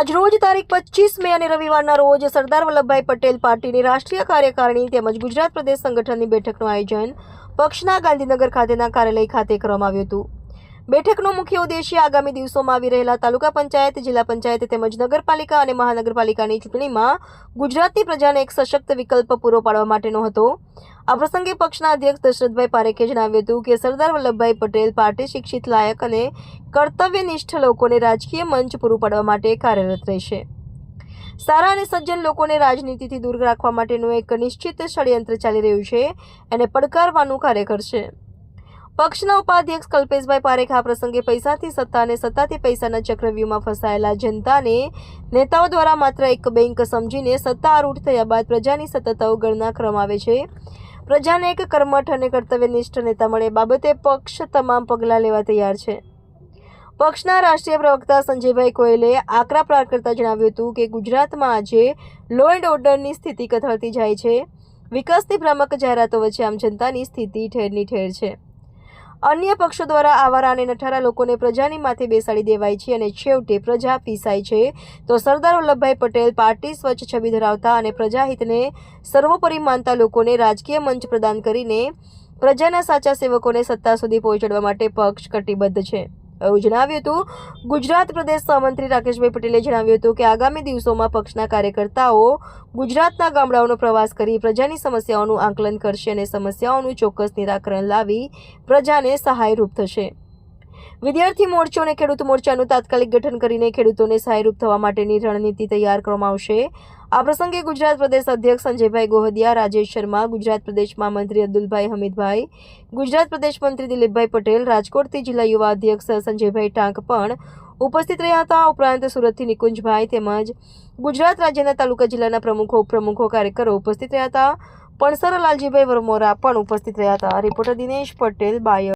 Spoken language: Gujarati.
આજ રોજ તારીખ પચીસ મે અને રવિવારના રોજ સરદાર વલ્લભભાઈ પટેલ પાર્ટીની રાષ્ટ્રીય કાર્યકારિણી તેમજ ગુજરાત પ્રદેશ સંગઠનની બેઠકનું આયોજન પક્ષના ગાંધીનગર ખાતેના કાર્યાલય ખાતે કરવામાં આવ્યું હતું. બેઠકનો મુખ્ય ઉદ્દેશ્ય આગામી દિવસોમાં આવી રહેલા તાલુકા પંચાયત, જિલ્લા પંચાયત તેમજ નગરપાલિકા અને મહાનગરપાલિકાની ચૂંટણીમાં ગુજરાતની પ્રજાને એક સશક્ત વિકલ્પ પૂરો પાડવા માટેનો હતો. આ પ્રસંગે પક્ષના અધ્યક્ષ દશરથભાઈ પારેખે જણાવ્યું હતું કે સરદાર વલ્લભભાઈ પટેલ પાર્ટી શિક્ષિત લાયક અને કર્તવ્યનિષ્ઠ લોકોને રાજકીય મંચ પૂરું પાડવા માટે કાર્યરત રહેશે. સારા અને સજ્જન લોકોને રાજનીતિથી દૂર રાખવા માટેનું એક નિશ્ચિત ષડયંત્ર ચાલી રહ્યું છે એને પડકારવાનું કાર્ય કરશે. પક્ષના ઉપાધ્યક્ષ કલ્પેશભાઈ પારેખ આ પ્રસંગે પૈસાથી સત્તા અને સત્તાથી પૈસાના ચક્રવ્યૂહમાં ફસાયેલા જનતાને, નેતાઓ દ્વારા માત્ર એક બેંક સમજીને સત્તા આરૂઢ થયા બાદ પ્રજાની સતત અવગણના કરવામાં આવે છે. પ્રજાને એક કર્મઠ અને કર્તવ્યનિષ્ઠ નેતા મળે બાબતે પક્ષ તમામ પગલાં લેવા તૈયાર છે. પક્ષના રાષ્ટ્રીય પ્રવક્તા સંજયભાઈ કોયલે આકરા પ્રાર કરતા જણાવ્યું હતું કે ગુજરાતમાં આજે લો એન્ડ ઓર્ડરની સ્થિતિ કથળતી જાય છે. વિકાસની ભ્રામક જાહેરાતો વચ્ચે આમ જનતાની સ્થિતિ ઠેરની ઠેર છે. અન્ય પક્ષો દ્વારા આવારા અને નઠારા લોકોને પ્રજાની માથે બેસાડી દેવાય છે અને છેવટે પ્રજા પીસાય છે. તો સરદાર વલ્લભભાઈ પટેલ પાર્ટી સ્વચ્છ છબી ધરાવતા અને પ્રજાહિતને સર્વોપરી માનતા લોકોને રાજકીય મંચ પ્રદાન કરીને પ્રજાના સાચા સેવકોને સત્તા સુધી પહોંચાડવા માટે પક્ષ કટિબદ્ધ છે. જણાવ્યું હતું. ગુજરાત પ્રદેશ સહમંત્રી રાકેશભાઈ પટેલે જણાવ્યું હતું કે આગામી દિવસોમાં પક્ષના કાર્યકર્તાઓ ગુજરાતના ગામડાઓનો પ્રવાસ કરી પ્રજાની સમસ્યાઓનું આંકલન કરશે અને સમસ્યાઓનું ચોક્કસ નિરાકરણ લાવી પ્રજાને સહાયરૂપ થશે. વિદ્યાર્થી મોરચો અને ખેડૂત મોરચાનું તાત્કાલિક ગઠન કરીને ખેડૂતોને સહાયરૂપ થવા માટેની રણનીતિ તૈયાર કરવામાં આવશે. આ પ્રસંગે ગુજરાત પ્રદેશ અધ્યક્ષ સંજયભાઈ ગોહદિયા, રાજેશ શર્મા, ગુજરાત પ્રદેશમાં મંત્રી અબ્દુલભાઈ હમીદભાઈ, ગુજરાત પ્રદેશ મંત્રી દિલીપભાઈ પટેલ, રાજકોટથી જિલ્લા યુવા અધ્યક્ષ સંજયભાઈ ટાંક પણ ઉપસ્થિત રહ્યા હતા. ઉપરાંત સુરતથી નિકુંજભાઈ તેમજ ગુજરાત રાજ્યના તાલુકા જિલ્લાના પ્રમુખો, ઉપપ્રમુખો, કાર્યકરો ઉપસ્થિત રહ્યા હતા. પણસર લાલજીભાઈ વરમોરા પણ ઉપસ્થિત રહ્યા હતા. રિપોર્ટર દિનેશ પટેલ, બાયડ